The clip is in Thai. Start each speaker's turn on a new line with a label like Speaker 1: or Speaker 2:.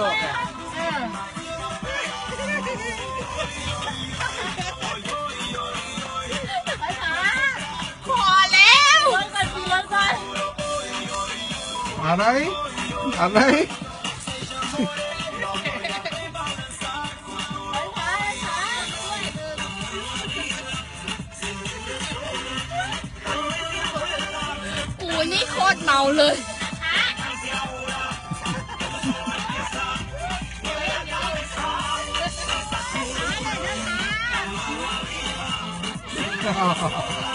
Speaker 1: ดอกอะพอแล้วกันเพียงกั
Speaker 2: อะไร อะไร
Speaker 1: โอ้นี่โคตรเมาเลย
Speaker 2: 哈哈哈哈。